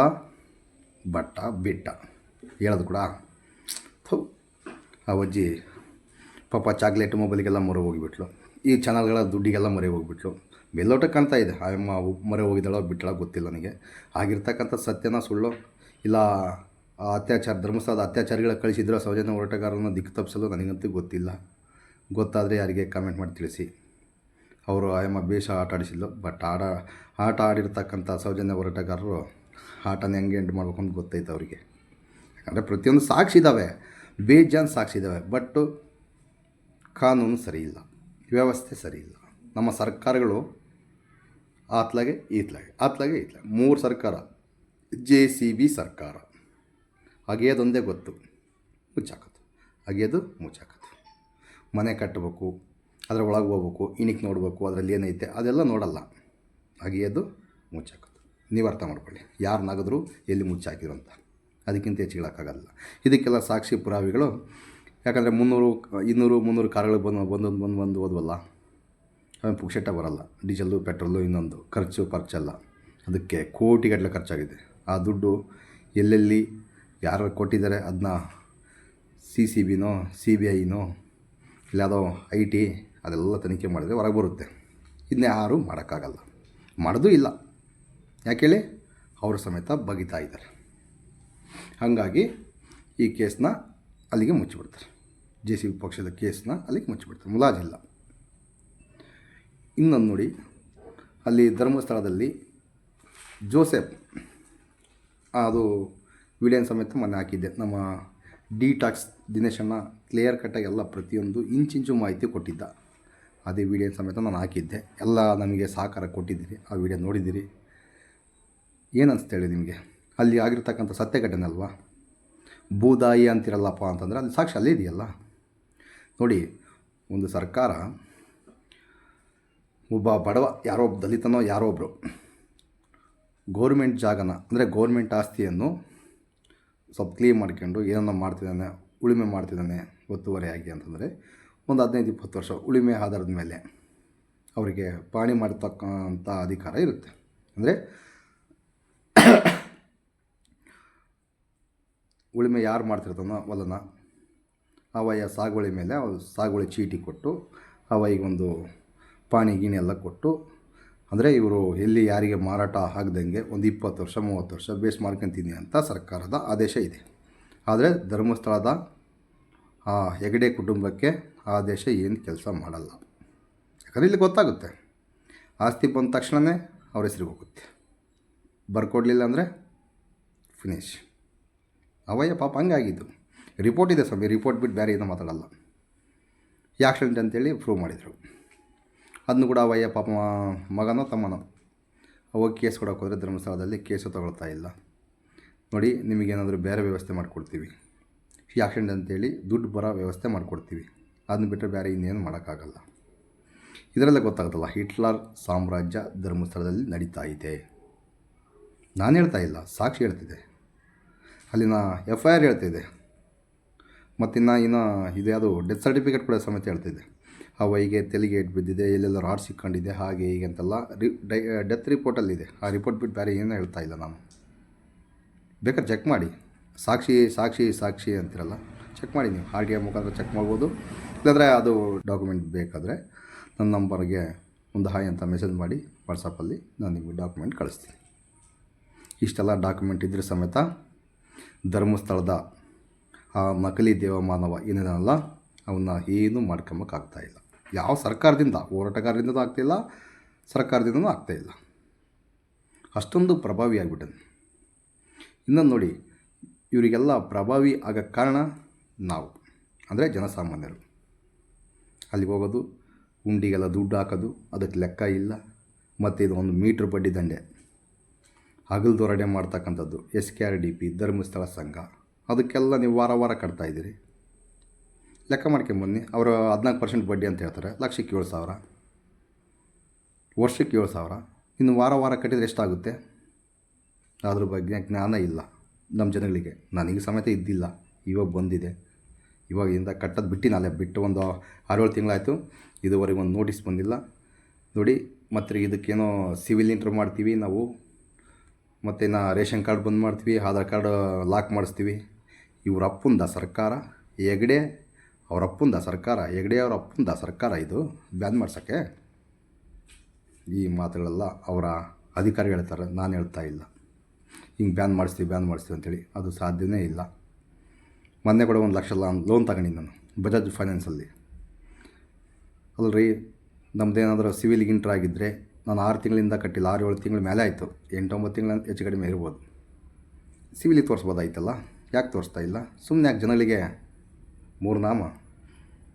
ಭಟ್ಟ ಬಿಟ್ಟ. ಹೇಳೋದು ಕೂಡ ಆ ಅಜ್ಜಿ ಪಾಪ ಚಾಕ್ಲೇಟ್ ಮೊಬೈಲಿಗೆಲ್ಲ ಮೊರೆ ಹೋಗಿಬಿಟ್ಲು. ಈ ಚಾನಲ್ಗಳ ದುಡ್ಡಿಗೆಲ್ಲ ಮೊರೆ ಹೋಗಿಬಿಟ್ಲು. ಬೆಲ್ಲೋಟ ಕಾಣ್ತಾ ಇದೆ. ಆ ಅಮ್ಮ ಮೊರೆ ಹೋಗಿದ್ದಾಳೋ ಬಿಟ್ಟಳ ಗೊತ್ತಿಲ್ಲ ನನಗೆ. ಆಗಿರ್ತಕ್ಕಂಥ ಸತ್ಯನ ಸುಳ್ಳು, ಇಲ್ಲ ಆ ಅತ್ಯಾಚಾರ, ಧರ್ಮಸ್ಥಳದ ಅತ್ಯಾಚಾರಿಗಳ ಕಳಿಸಿದ್ರು ಸೌಜನ್ಯ ಹೋರಾಟಗಾರರನ್ನು ದಿಕ್ಕು ತಪ್ಪಿಸಲು ನನಗಂತೂ ಗೊತ್ತಿಲ್ಲ. ಗೊತ್ತಾದರೆ ಯಾರಿಗೆ ಕಾಮೆಂಟ್ ಮಾಡಿ ತಿಳಿಸಿ. ಅವರು ಆಯಮ್ಮ ಬೇಷ ಆಟ ಆಡಿಸಿದ್ಲು. ಬಟ್ ಆಡ, ಆಟ ಆಡಿರ್ತಕ್ಕಂಥ ಸೌಜನ್ಯ ಹೋರಾಟಗಾರರು ಆಟನ ಹೆಂಗೆ ಎಂಡ್ ಮಾಡ್ಬೇಕು ಅಂತ ಗೊತ್ತೈತೆ ಅವರಿಗೆ. ಯಾಕಂದರೆ ಪ್ರತಿಯೊಂದು ಸಾಕ್ಷಿ ಇದ್ದಾವೆ ಬೇಜಾನ್ ಸಾಕ್ಷಿ ಇದ್ದಾವೆ ಬಟ್ಟು ಕಾನೂನು ಸರಿಯಿಲ್ಲ ವ್ಯವಸ್ಥೆ ಸರಿಯಿಲ್ಲ ನಮ್ಮ ಸರ್ಕಾರಗಳು ಆತ್ಲಾಗೆ ಈತ್ಲಾಗೆ ಆತ್ಲಾಗೆ ಈತ್ಲಾಗೆ. ಮೂರು ಸರ್ಕಾರ ಜೆ ಸಿ ಬಿ ಸರ್ಕಾರ. ಅಗೆಯೋದೊಂದೇ ಗೊತ್ತು ಮುಚ್ಚಾಕೋದು ಅಗೆಯೋದು ಮುಚ್ಚಾಕೋದು ಮನೆ ಕಟ್ಟಬೇಕು, ಅದರ ಒಳಗೆ ಹೋಗ್ಬೇಕು, ಇನಿಕ್ ನೋಡಬೇಕು, ಅದರಲ್ಲಿ ಏನೈತೆ, ಅದೆಲ್ಲ ನೋಡಲ್ಲ. ಅಗೆಯೋದು ಮುಚ್ಚಾಕೋದು ನೀವು ಅರ್ಥ ಮಾಡ್ಕೊಳ್ಳಿ ಯಾರನ್ನಾಗಿದ್ರು ನಗದ್ರು ಎಲ್ಲಿ ಮುಚ್ಚಾಕಿದ್ರು ಅಂತ. ಅದಕ್ಕಿಂತ ಹೆಚ್ಚು ಹೇಳೋಕ್ಕಾಗಲ್ಲ. ಇದಕ್ಕೆಲ್ಲ ಸಾಕ್ಷಿ ಪುರಾವೆಗಳು. ಯಾಕಂದರೆ ಮುನ್ನೂರು, ಇನ್ನೂರು, ಮುನ್ನೂರು ಕಾರ್ಗಳು ಬಂದು ಬಂದೊಂದು ಬಂದು ಬಂದು ಓದ್ವಲ್ಲ ಆಮೇಲೆ ಪುಕ್ಷೆಟ್ಟ ಬರಲ್ಲ. ಡೀಸೆಲ್ಲು ಪೆಟ್ರೋಲು ಇನ್ನೊಂದು. ಖರ್ಚು ಖರ್ಚಲ್ಲ ಅದಕ್ಕೆ ಕೋಟಿಗಟ್ಟಲೆ ಖರ್ಚಾಗಿದೆ. ಆ ದುಡ್ಡು ಎಲ್ಲೆಲ್ಲಿ, ಯಾರು ಕೊಟ್ಟಿದ್ದಾರೆ ಅದನ್ನ ಸಿ ಸಿ ಬಿನೋ ಸಿ ಬಿ ಐನೋ ಇಲ್ಲ ಯಾವುದೋ ಐ ಟಿ, ಅದೆಲ್ಲ ತನಿಖೆ ಮಾಡಿದರೆ ಹೊರಗೆ ಬರುತ್ತೆ. ಇದನ್ನ ಯಾರೂ ಮಾಡೋಕ್ಕಾಗಲ್ಲ. ಮಾಡೋದು ಇಲ್ಲ. ಯಾಕೆ ಹೇಳಿ? ಅವರು ಸಮೇತ ಬಗಿತಾ ಇದ್ದಾರೆ. ಹಾಗಾಗಿ ಈ ಕೇಸನ್ನ ಅಲ್ಲಿಗೆ ಮುಚ್ಚಿಬಿಡ್ತಾರೆ. ಜೆ ಸಿ ಬಿ ಪಕ್ಷದ ಕೇಸನ್ನ ಅಲ್ಲಿಗೆ ಮುಚ್ಚಿಬಿಡ್ತಾರೆ. ಮುಲಾಜಿಲ್ಲ. ಇನ್ನೊಂದು ನೋಡಿ, ಅಲ್ಲಿ ಧರ್ಮಸ್ಥಳದಲ್ಲಿ ಜೋಸೆಫ್ ಅದು ವಿಡಿಯನ್ ಸಮೇತ ಮೊನ್ನೆ ಹಾಕಿದ್ದೆ. ನಮ್ಮ ಡಿ ಟಾಕ್ಸ್ ದಿನೇಶಣ್ಣ ಕ್ಲಿಯರ್ ಕಟ್ಟಾಗಿ ಎಲ್ಲ ಪ್ರತಿಯೊಂದು ಇಂಚಿಂಚು ಮಾಹಿತಿ ಕೊಟ್ಟಿದ್ದ. ಅದೇ ವಿಡಿಯೋ ಸಮೇತ ನಾನು ಹಾಕಿದ್ದೆ. ಎಲ್ಲ ನಮಗೆ ಸಹಕಾರ ಕೊಟ್ಟಿದ್ದೀರಿ. ಆ ವಿಡಿಯೋ ನೋಡಿದ್ದೀರಿ. ಏನು ಅನಿಸ್ತಾ ಹೇಳಿ ನಿಮಗೆ? ಅಲ್ಲಿ ಆಗಿರ್ತಕ್ಕಂಥ ಸತ್ಯ ಘಟನೆ ಅಲ್ವಾ ಬೂದಾಯಿ ಅಂತಿರಲ್ಲಪ್ಪ ಅಂತಂದರೆ ಅಲ್ಲಿ ಸಾಕ್ಷಿ ಅಲ್ಲೇ ಇದೆಯಲ್ಲ. ನೋಡಿ, ಒಂದು ಸರ್ಕಾರ, ಒಬ್ಬ ಬಡವ ಯಾರೋ ಒಬ್ಬ ದಲಿತನೋ ಯಾರೋ ಒಬ್ಬರು ಗೌರ್ಮೆಂಟ್ ಜಾಗನ, ಅಂದರೆ ಗೌರ್ಮೆಂಟ್ ಆಸ್ತಿಯನ್ನು ಸ್ವಲ್ಪ ಕ್ಲೀನ್ ಮಾಡ್ಕೊಂಡು ಏನನ್ನ ಮಾಡ್ತಿದ್ದಾನೆ, ಉಳುಮೆ ಮಾಡ್ತಿದ್ದಾನೆ ಒತ್ತುವರಿಯಾಗಿ ಅಂತಂದರೆ ಒಂದು ಹದಿನೈದು, ಇಪ್ಪತ್ತು ವರ್ಷ ಉಳುಮೆ ಆಧಾರದ ಮೇಲೆ ಅವರಿಗೆ ಪಾಣಿ ಮಾಡತಕ್ಕಂಥ ಅಧಿಕಾರ ಇರುತ್ತೆ. ಅಂದರೆ ಉಳುಮೆ ಯಾರು ಮಾಡ್ತಿರ್ತಾನೋ ಹೊಲನ ಅವಯ ಸಾಗುವಳಿ ಮೇಲೆ ಅವ್ರು ಸಾಗುವಳಿ ಚೀಟಿ ಕೊಟ್ಟು ಅವಯ್ಯಗೊಂದು ಪಾಣಿ ಗೀಣಿ ಎಲ್ಲ ಕೊಟ್ಟು, ಅಂದರೆ ಇವರು ಎಲ್ಲಿ ಯಾರಿಗೆ ಮಾರಾಟ ಆಗದಂಗೆ ಒಂದು ಇಪ್ಪತ್ತು ವರ್ಷ, ಮೂವತ್ತು ವರ್ಷ ಬೇಸ್ ಮಾಡ್ಕೊತೀನಿ ಅಂತ ಸರ್ಕಾರದ ಆದೇಶ ಇದೆ. ಆದರೆ ಧರ್ಮಸ್ಥಳದ ಆ ಹೆಗಡೆ ಕುಟುಂಬಕ್ಕೆ ಆ ಆದೇಶ ಏನು ಕೆಲಸ ಮಾಡಲ್ಲ. ಯಾಕಂದರೆ ಇಲ್ಲಿ ಗೊತ್ತಾಗುತ್ತೆ. ಆಸ್ತಿ ಬಂದ ತಕ್ಷಣವೇ ಅವ್ರ ಹೆಸರಿಗೆ ಹೋಗುತ್ತೆ. ಬರ್ಕೊಡ್ಲಿಲ್ಲ ಅಂದರೆ ಫಿನಿಶ್ ಅವಯ್ಯ ಪಾಪ ಹಂಗಾಗಿದ್ದು. ರಿಪೋರ್ಟ್ ಇದೆ ಸ್ವಾಮಿ ರಿಪೋರ್ಟ್ ಬಿಟ್ಟು ಬೇರೆ ಏನೂ ಮಾತಾಡಲ್ಲ. ಆಕ್ಸಿಡೆಂಟ್ ಅಂತೇಳಿ ಪ್ರೂವ್ ಮಾಡಿದರು. ಅದನ್ನು ಕೂಡ ಅವಯ್ಯ ಪಾಪ ಮಗನೋ ತಮ್ಮನೋ. ಹೋಗಿ ಕೇಸ್ ಕೊಡೋಕೆ ಹೋದರೆ ಧರ್ಮಸ್ಥಳದಲ್ಲಿ ಕೇಸು ತಗೊಳ್ತಾ ಇಲ್ಲ. ನೋಡಿ ನಿಮಗೇನಾದರೂ ಬೇರೆ ವ್ಯವಸ್ಥೆ ಮಾಡಿಕೊಡ್ತೀವಿ. ಈ ಆಕ್ಸಿಡೆಂಟ್ ಅಂತೇಳಿ ದುಡ್ಡು ಬರೋ ವ್ಯವಸ್ಥೆ ಮಾಡಿಕೊಡ್ತೀವಿ. ಅದನ್ನ ಬಿಟ್ಟರೆ ಬೇರೆ ಇನ್ನೇನು ಮಾಡೋಕ್ಕಾಗಲ್ಲ. ಇದರಲ್ಲೇ ಗೊತ್ತಾಗುತ್ತಲ್ಲ ಹಿಟ್ಲರ್ ಸಾಮ್ರಾಜ್ಯ ಧರ್ಮಸ್ಥಳದಲ್ಲಿ ನಡೀತಾ ಇದೆ. ನಾನು ಹೇಳ್ತಾ ಇಲ್ಲ, ಸಾಕ್ಷಿ ಹೇಳ್ತಿದೆ ಅಲ್ಲಿನ ಎಫ್ ಐ ಆರ್ ಹೇಳ್ತಿದೆ ಮತ್ತಿನ್ನು ಇನ್ನು ಇದ್ಯಾವುದು ಡೆತ್ ಸರ್ಟಿಫಿಕೇಟ್ ಕೂಡ ಸಮೇತ ಹೇಳ್ತಿದೆ ಆ ವೈಗೆ ತೆಲಿಗೆ ಏಟ್ ಬಿದ್ದಿದೆ ಎಲ್ಲೆಲ್ಲ ರಾಡ್ ಸಿಕ್ಕೊಂಡಿದೆ, ಹಾಗೆ ಹೀಗೆ ಅಂತೆಲ್ಲ ರಿ, ಡೈ ಡೆತ್ ರಿಪೋರ್ಟಲ್ಲಿದೆ ಆ ರಿಪೋರ್ಟ್ ಬಿಟ್ಟು ಬೇರೆ ಏನೂ ಹೇಳ್ತಾ ಇಲ್ಲ ನಾನು. ಬೇಕಾದ್ರೆ ಚೆಕ್ ಮಾಡಿ. ಸಾಕ್ಷಿ ಸಾಕ್ಷಿ ಸಾಕ್ಷಿ ಅಂತಿರಲ್ಲ ಚೆಕ್ ಮಾಡಿ ನೀವು. ಆರ್ ಟಿ ಐ ಮುಖಾಂತರ ಚೆಕ್ ಮಾಡ್ಬೋದು. ಇಲ್ಲಾಂದರೆ ಅದು ಡಾಕ್ಯುಮೆಂಟ್ ಬೇಕಾದರೆ ನನ್ನ ನಂಬರ್ಗೆ ಒಂದು ಹಾಯ್ ಅಂತ ಮೆಸೇಜ್ ಮಾಡಿ ವಾಟ್ಸಪ್ಪಲ್ಲಿ ನಾನು ನಿಮಗೆ ಡಾಕ್ಯುಮೆಂಟ್ ಕಳಿಸ್ತೀನಿ. ಇಷ್ಟೆಲ್ಲ ಡಾಕ್ಯುಮೆಂಟ್ ಇದ್ದರೆ ಸಮೇತ ಧರ್ಮಸ್ಥಳದ ಆ ನಕಲಿ ದೇವಮಾನವ ಏನಿದಾನಲ್ಲ, ಅವನ್ನ ಏನೂ ಮಾಡ್ಕೊಂಬಕ್ಕಾಗ್ತಾಯಿಲ್ಲ ಯಾವ ಸರ್ಕಾರದಿಂದ? ಹೋರಾಟಗಾರರಿಂದನೂ ಆಗ್ತಾಯಿಲ್ಲ ಸರ್ಕಾರದಿಂದನೂ ಆಗ್ತಾಯಿಲ್ಲ ಅಷ್ಟೊಂದು ಪ್ರಭಾವಿ ಆಗಿಬಿಟ್ಟನು ಇನ್ನೊಂದು ನೋಡಿ, ಇವರಿಗೆಲ್ಲ ಪ್ರಭಾವಿ ಆಗಕ್ಕೆ ಕಾರಣ ನಾವು, ಅಂದರೆ ಜನಸಾಮಾನ್ಯರು. ಅಲ್ಲಿಗೆ ಹೋಗೋದು, ಉಂಡಿಗೆಲ್ಲ ದುಡ್ಡು ಹಾಕೋದು, ಅದಕ್ಕೆ ಲೆಕ್ಕ ಇಲ್ಲ ಮತ್ತು ಇದು ಒಂದು ಮೀಟ್ರ್ ಬಡ್ಡಿ ದಂಡೆ. ಹಗಲು ದೊರಡೆ ಮಾಡ್ತಕ್ಕಂಥದ್ದು, S K R D P, Dharmasthala ಸಂಘ, ಅದಕ್ಕೆಲ್ಲ ನೀವು ವಾರ ವಾರ ಕಟ್ತಾ ಇದ್ದೀರಿ. ಲೆಕ್ಕ ಮಾಡ್ಕೊಂಬನ್ನಿ ಅವರು ಹದಿನಾಲ್ಕು ಪರ್ಸೆಂಟ್ ಬಡ್ಡಿ ಅಂತ ಹೇಳ್ತಾರೆ. ಲಕ್ಷಕ್ಕೆ ಏಳು ಸಾವಿರ. ವರ್ಷಕ್ಕೆ ಏಳು ಸಾವಿರ. ಇನ್ನು ವಾರ ವಾರ ಕಟ್ಟಿದರೆ ಎಷ್ಟಾಗುತ್ತೆ? ಅದ್ರ ಬಗ್ಗೆ ಜ್ಞಾನ ಇಲ್ಲ ನಮ್ಮ ಜನಗಳಿಗೆ. ನನಗೆ ಸಮೇತ ಇದ್ದಿಲ್ಲ. ಇವಾಗ ಬಂದಿದೆ. ಇವಾಗಿಂದ ಕಟ್ಟೋದು ಬಿಟ್ಟಿನಲ್ಲೇ ಬಿಟ್ಟು ಒಂದು ಆರೇಳು ತಿಂಗಳಾಯಿತು. ಇದುವರೆಗೆ ಒಂದು ನೋಟಿಸ್ ಬಂದಿಲ್ಲ. ನೋಡಿ, ಮತ್ತು ಇದಕ್ಕೇನೋ ಸಿವಿಲ್ ಇಂಟ್ರ್ ಮಾಡ್ತೀವಿ ನಾವು. ಮತ್ತು ನಾ ರೇಷನ್ ಕಾರ್ಡ್ ಬಂದ್ ಮಾಡ್ತೀವಿ, ಆಧಾರ್ ಕಾರ್ಡ್ ಲಾಕ್ ಮಾಡಿಸ್ತೀವಿ. ಇವ್ರ ಅಪ್ಪಂದ ಸರ್ಕಾರ, ಹೆಗ್ಡೆ ಅವ್ರ ಅಪ್ಪಂದ ಸರ್ಕಾರ, ಹೆಗ್ಡೆ ಅವ್ರ ಅಪ್ಪಂದ ಸರ್ಕಾರ ಇದು. ಬ್ಯಾನ್ ಮಾಡ್ಸೋಕ್ಕೆ. ಈ ಮಾತುಗಳೆಲ್ಲ ಅವರ ಅಧಿಕಾರಿ ಹೇಳ್ತಾರೆ, ನಾನು ಹೇಳ್ತಾ ಇಲ್ಲ. ಹಿಂಗೆ ಬ್ಯಾನ್ ಮಾಡಿಸ್ತೀವಿ ಬ್ಯಾನ್ ಮಾಡಿಸ್ತೀವಿ ಅಂತೇಳಿ. ಅದು ಸಾಧ್ಯವೇ ಇಲ್ಲ. ಮೊನ್ನೆ ಕೂಡ ಒಂದು ಲಕ್ಷ ಲಾನ್ ಲೋನ್ ತಗೊಂಡಿದ್ದು ನಾನು, ಬಜಾಜ್ ಫೈನಾನ್ಸಲ್ಲಿ ಅಲ್ರಿ ನಮ್ಮದೇನಾದರೂ ಸಿವಿಲ್ ಇಂಟ್ರ್ ಆಗಿದ್ದರೆ ನಾನು ಆರು ತಿಂಗಳಿಂದ ಕಟ್ಟಿಲ್ಲ, ಆರು ಏಳು ತಿಂಗಳು ಮೇಲೆ ಆಯಿತು. ಎಂಟೊಂಬತ್ತು ತಿಂಗಳ ಹೆಚ್ಚು ಕಡಿಮೆ ಇರ್ಬೋದು. ಸಿವಿಲಿಗೆ ತೋರಿಸ್ಬೋದಾಯ್ತಲ್ಲ? ಯಾಕೆ ತೋರಿಸ್ತಾ ಇಲ್ಲ? ಸುಮ್ಮನೆ ಯಾಕೆ ಜನಗಳಿಗೆ ಮೂರು ನಾಮ?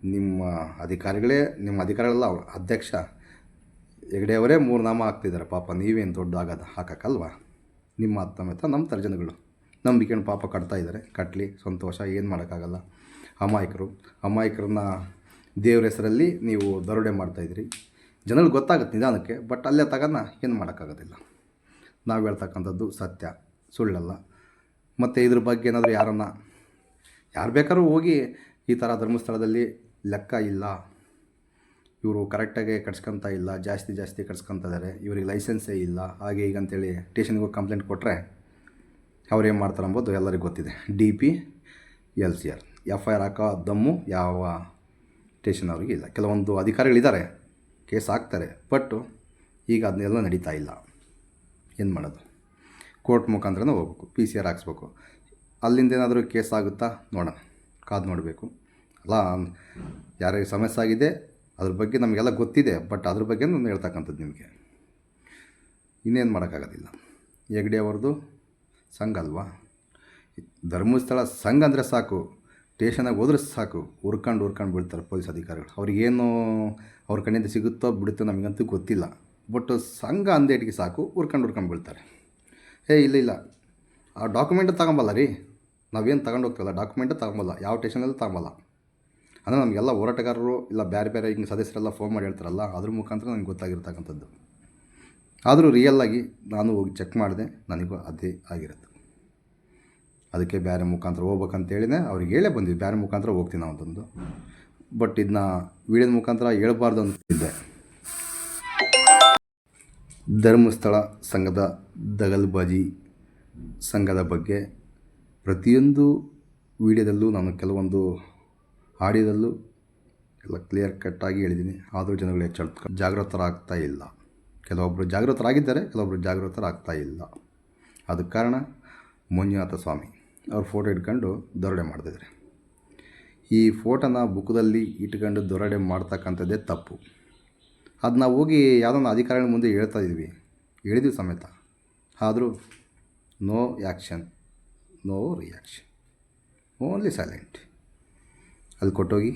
ನಿಮ್ಮ ಅಧಿಕಾರಿಗಳೇ, ನಿಮ್ಮ ಅಧಿಕಾರಿಗಳೆಲ್ಲ ಅಧ್ಯಕ್ಷ ಹೆಗಡೆಯವರೇ ಮೂರು ನಾಮ ಹಾಕ್ತಿದ್ದಾರೆ. ಪಾಪ ನೀವೇನು ದೊಡ್ಡ ಆಗದ ಹಾಕೋಕ್ಕಲ್ವಾ? ನಿಮ್ಮ ಆತ್ಮಮೇತ ನಮ್ಮ ತರ್ಜನಗಳು ಜನಗಳು. ನಂಬಿಕೆಯನ್ನು ಪಾಪ ಕಟ್ತಾ ಇದ್ದಾರೆ. ಕಟ್ಟಲಿ ಸಂತೋಷ, ಏನು ಮಾಡೋಕ್ಕಾಗಲ್ಲ. ಅಮಾಯಕರು. ಅಮಾಯಕರನ್ನ ದೇವ್ರ ಹೆಸರಲ್ಲಿ ನೀವು ದರೋಡೆ ಮಾಡ್ತಾಯಿದ್ರಿ ಜನಗಳಿಗೆ ಗೊತ್ತಾಗುತ್ತೆ ನಿಧಾನಕ್ಕೆ ಬಟ್ ಅಲ್ಲೇ ತಗೋಣ ಏನು ಮಾಡೋಕ್ಕಾಗೋದಿಲ್ಲ. ನಾವು ಹೇಳ್ತಕ್ಕಂಥದ್ದು ಸತ್ಯ, ಸುಳ್ಳಲ್ಲ. ಮತ್ತು ಇದ್ರ ಬಗ್ಗೆ ಏನಾದರೂ ಯಾರನ್ನ, ಯಾರು ಬೇಕಾದ್ರೂ ಹೋಗಿ ಈ ಥರ ಧರ್ಮಸ್ಥಳದಲ್ಲಿ ಲೆಕ್ಕ ಇಲ್ಲ. ಇವರು ಕರೆಕ್ಟಾಗಿ ಕಟ್ಸ್ಕೊತ ಇಲ್ಲ, ಜಾಸ್ತಿ ಜಾಸ್ತಿ ಇದ್ದಾರೆ ಇವ್ರಿಗೆ ಲೈಸೆನ್ಸೇ ಇಲ್ಲ, ಹಾಗೆ ಈಗ ಅಂತೇಳಿ ಸ್ಟೇಷನ್ಗೆ ಹೋಗಿ ಕಂಪ್ಲೇಂಟ್ ಕೊಟ್ಟರೆ ಅವ್ರು ಏನು ಮಾಡ್ತಾರೆ ಅಂಬೋದು ಎಲ್ಲರಿಗೂ ಗೊತ್ತಿದೆ. D P L C R F I R ಹಾಕೋ ದಮ್ಮು ಯಾವ ಸ್ಟೇಷನ್ ಅವ್ರಿಗೆ ಇಲ್ಲ. ಕೆಲವೊಂದು ಅಧಿಕಾರಿಗಳಿದ್ದಾರೆ. ಕೇಸ್ ಹಾಕ್ತಾರೆ ಬಟ್ ಈಗ ಅದನ್ನೆಲ್ಲ ನಡೀತಾ ಇಲ್ಲ. ಏನು ಮಾಡೋದು? ಕೋರ್ಟ್ ಮುಖಾಂತರನೇ ಹೋಗ್ಬೇಕು, ಪಿ ಸಿ ಆರ್ ಹಾಕ್ಸ್ಬೇಕು. ಅಲ್ಲಿಂದ ಏನಾದರೂ ಕೇಸ್ ಆಗುತ್ತಾ ನೋಡೋಣ. ಕಾದು ನೋಡಬೇಕು. ಅಲ್ಲ ಯಾರಿಗೆ ಸಮಸ್ಯೆ ಆಗಿದೆ, ಅದ್ರ ಬಗ್ಗೆ ನಮಗೆಲ್ಲ ಗೊತ್ತಿದೆ, ಬಟ್ ಅದ್ರ ಬಗ್ಗೆ ನಾನು ಹೇಳ್ತಕ್ಕಂಥದ್ದು ನಿಮಗೆ. ಇನ್ನೇನು ಮಾಡೋಕ್ಕಾಗೋದಿಲ್ಲ. ಹೆಗ್ಡೆ ಅವ್ರದ್ದು ಸಂಘ ಅಲ್ವಾ? ಧರ್ಮಸ್ಥಳ ಸಂಘ ಅಂದರೆ ಸಾಕು. ಸ್ಟೇಷನಾಗ ಹೋದ್ರೆ ಸಾಕು. ಹುರ್ಕೊಂಡು ಹುರ್ಕೊಂಡು ಬಿಡ್ತಾರೆ ಪೊಲೀಸ್ ಅಧಿಕಾರಿಗಳು. ಅವ್ರಿಗೇನು ಅವ್ರ ಕಣ್ಣಿಂದ ಸಿಗುತ್ತೋ ಬಿಡುತ್ತೋ ನಮಗಂತೂ ಗೊತ್ತಿಲ್ಲ. ಬಟ್ ಸಂಘ ಅಂದೇಟಿಗೆ ಸಾಕು, ಹುರ್ಕೊಂಡು ಹುರ್ಕೊಂಡು ಬೀಳ್ತಾರೆ. ಏ, ಇಲ್ಲ ಇಲ್ಲ. ಆ ಡಾಕ್ಯುಮೆಂಟ್ ತಗೊಂಬಲ್ಲ ರೀ. ನಾವೇನು ತಗೊಂಡು ಹೋಗ್ತೀವಲ್ಲ? ಡಾಕ್ಯುಮೆಂಟ್ ತಗೊಂಬಲ್ಲ. ಯಾವ ಸ್ಟೇಷನಲ್ಲಿ ತಗೊಂಬಲ್ಲ. ಅಂದರೆ ನಮಗೆಲ್ಲ ಹೋರಾಟಗಾರರು ಇಲ್ಲ ಬೇರೆ ಬೇರೆ ಹಿಂಗೆ ಸದಸ್ಯರೆಲ್ಲ ಫೋನ್ ಮಾಡಿ ಹೇಳ್ತಾರಲ್ಲ, ಅದ್ರ ಮುಖಾಂತರ ನನಗೆ ಗೊತ್ತಾಗಿರ್ತಕ್ಕಂಥದ್ದು. ಆದರೂ ರಿಯಲ್ಲಾಗಿ ನಾನು ಹೋಗಿ ಚೆಕ್ ಮಾಡಿದೆ. ನನಗೂ ಅದೇ ಆಗಿರುತ್ತೆ. ಅದಕ್ಕೆ ಬೇರೆ ಮುಖಾಂತರ ಹೋಗ್ಬೇಕಂತೇಳಿನೇ ಅವ್ರಿಗೆ ಹೇಳೇ ಬಂದ್ವಿ ಬೇರೆ ಮುಖಾಂತರ ಹೋಗ್ತೀನಿ ಅಂತಂದು. ಬಟ್ ಇದನ್ನ ವೀಡಿಯೋದ ಮುಖಾಂತರ ಅಂತ ಅಂತಿದ್ದೆ. ಧರ್ಮಸ್ಥಳ ಸಂಘದ ದಗಲ್ಬಾಜಿ ಸಂಘದ ಬಗ್ಗೆ ಪ್ರತಿಯೊಂದು ವಿಡಿಯೋದಲ್ಲೂ ನಾನು ಕೆಲವೊಂದು ಆಡಿಯೋದಲ್ಲೂ ಎಲ್ಲ ಕ್ಲಿಯರ್ ಕಟ್ಟಾಗಿ ಹೇಳಿದ್ದೀನಿ. ಆದರೂ ಜನಗಳು ಹೆಚ್ಚಳ ಜಾಗೃತರಾಗ್ತಾ ಇಲ್ಲ. ಕೆಲವೊಬ್ಬರು ಜಾಗೃತರಾಗಿದ್ದಾರೆ ಕೆಲವೊಬ್ಬರು ಜಾಗೃತರಾಗ್ತಾ ಇಲ್ಲ. ಅದಕ್ಕೆ ಕಾರಣ ಮಂಜುನಾಥ ಸ್ವಾಮಿ. ಅವ್ರ ಫೋಟೋ ಇಟ್ಕೊಂಡು ದೊರಡೆ ಮಾಡ್ತಿದ್ದಾರೆ. ಈ ಫೋಟೋನ ಬುಕ್ದಲ್ಲಿ ಇಟ್ಕೊಂಡು ದೊರಡೆ ಮಾಡ್ತಕ್ಕಂಥದ್ದೇ ತಪ್ಪು. ಅದು ನಾವು ಹೋಗಿ ಯಾವುದೋ ಅಧಿಕಾರಿಗಳ ಮುಂದೆ ಹೇಳ್ತಾ ಇದ್ವಿ. ಹೇಳಿದ್ವಿ ಸಮೇತ. ಆದರೂ no action, no reaction, only silent. ಅಲ್ಲಿ ಕೊಟ್ಟೋಗಿ